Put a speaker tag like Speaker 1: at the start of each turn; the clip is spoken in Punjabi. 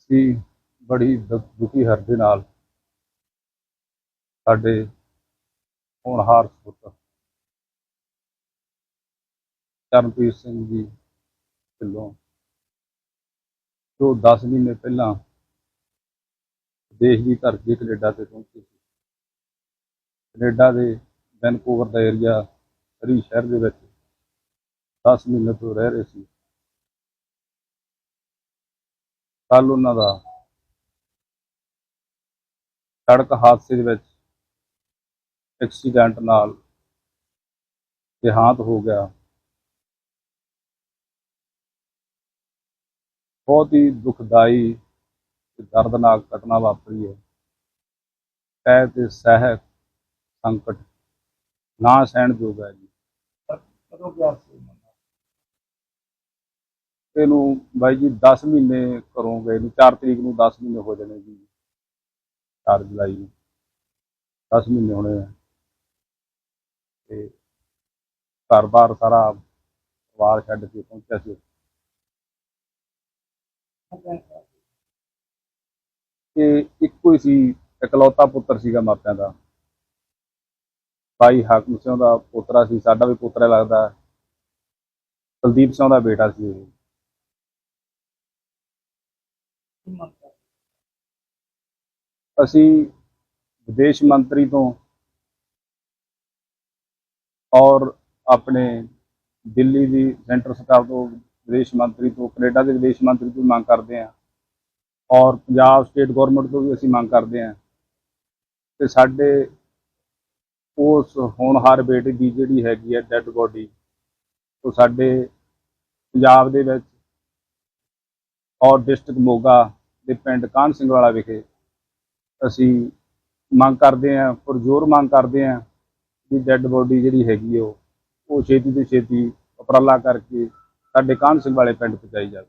Speaker 1: ਅਸੀਂ ਬੜੀ ਦੁ- ਦੁਖੀ ਹਿਰਦੇ ਨਾਲ ਸਾਡੇ ਹੋਣਹਾਰ ਸਪੁੱਤਰ ਚਰਨਪ੍ਰੀਤ ਸਿੰਘ ਜੀ ਢਿੱਲੋਂ ਜੋ 10 ਮਹੀਨੇ ਪਹਿਲਾਂ ਦੇਸ਼ ਦੀ ਧਰਤੀ ਕੈਨੇਡਾ ਤੇ ਪਹੁੰਚੇ ਸੀ। ਕੈਨੇਡਾ ਦੇ ਵੈਨਕੂਵਰ ਦਾ ਏਰੀਆ ਸਰੀ ਸ਼ਹਿਰ ਦੇ ਵਿੱਚ 10 ਮਹੀਨੇ ਤੋਂ ਰਹਿ ਰਹੇ ਸੀ। ਕੱਲ ਉਹਨਾਂ ਦਾ ਸੜਕ ਹਾਦਸੇ ਦੇ ਵਿੱਚ ਐਕਸੀਡੈਂਟ ਨਾਲ ਦੇਹਾਂਤ ਹੋ ਗਿਆ। ਬਹੁਤ ਹੀ ਦੁਖਦਾਈ ਤੇ ਦਰਦਨਾਕ ਘਟਨਾ ਵਾਪਰੀ ਹੈ। ਕਹਿ ਤੇ ਸਹਿ ਸੰਕਟ, ਨਾ ਸਹਿਣਯੋਗ ਹੈ ਜੀ।
Speaker 2: ਕਦੋਂ ਗਿਆ ਸੀ ਮੁੰਡਾ?
Speaker 1: ਬਾਈ ਜੀ 10 ਮਹੀਨੇ ਘਰੋਂ ਗਏ ਨੂੰ 4 ਤਰੀਕ ਨੂੰ 10 ਮਹੀਨੇ ਹੋ ਜਾਣੇ ਜੀ। 4 ਜੁਲਾਈ ਨੂੰ। 10 ਮਹੀਨੇ ਹੋਣੇ ਆ। ਤੇ ਘਰ-ਬਾਰ ਸਾਰਾ ਪਰਿਵਾਰ ਛੱਡ ਕੇ ਪਹੁੰਚਿਆ ਸੀ। ਤੇ ਇੱਕੋ ਹੀ ਸੀ, ਇਕਲੌਤਾ ਪੁੱਤਰ ਸੀਗਾ ਮਾਪਿਆਂ ਦਾ। ਭਾਈ ਹਾਕਮ ਸਿੰਘ ਦਾ ਪੋਤਰਾ ਸੀ, ਸਾਡਾ ਵੀ ਪੁੱਤਰਾ ਲੱਗਦਾ। ਕੁਲਦੀਪ ਸਿੰਘ ਦਾ ਬੇਟਾ ਸੀ ਇਹ
Speaker 2: ਕੀ ਮੰਗ ਕਰਦੇ?
Speaker 1: ਅਸੀਂ ਵਿਦੇਸ਼ ਮੰਤਰੀ ਤੋਂ ਔਰ ਆਪਣੇ ਦਿੱਲੀ ਦੀ ਸੈਂਟਰ ਸਰਕਾਰ ਤੋਂ ਵਿਦੇਸ਼ ਮੰਤਰੀ ਤੋਂ, ਕੈਨੇਡਾ ਦੇ ਵਿਦੇਸ਼ ਮੰਤਰੀ ਤੋਂ ਮੰਗ ਕਰਦੇ ਹਾਂ ਔਰ ਪੰਜਾਬ ਸਟੇਟ ਗਵਰਨਮੈਂਟ ਤੋਂ ਵੀ ਅਸੀਂ ਮੰਗ ਕਰਦੇ ਹਾਂ ਕਿ ਸਾਡੇ ਉਸ ਹੋਣਹਾਰ ਬੇਟੇ ਦੀ ਜਿਹੜੀ ਹੈਗੀ ਹੈ ਡੈੱਡ ਬੋਡੀ ਉਹ ਸਾਡੇ ਪੰਜਾਬ ਦੇ ਵਿੱਚ ਔਰ ਡਿਸਟ੍ਰਿਕਟ ਮੋਗਾ ਦੇ ਪਿੰਡ ਕਾਨ ਸਿੰਘ ਵਾਲਾ ਵਿਖੇ ਅਸੀਂ ਮੰਗ ਕਰਦੇ ਹਾਂ, ਪੁਰਜ਼ੋਰ ਮੰਗ ਕਰਦੇ ਹਾਂ ਕਿ ਡੈੱਡ ਬੋਡੀ ਜਿਹੜੀ ਹੈਗੀ ਉਹ ਉਹ ਛੇਤੀ ਤੋਂ ਛੇਤੀ ਉਪਰਾਲਾ ਕਰਕੇ ਸਾਡੇ ਕਾਨ ਸਿੰਘ ਵਾਲੇ ਪਿੰਡ ਪਹੁੰਚਾਈ ਜਾਵੇ।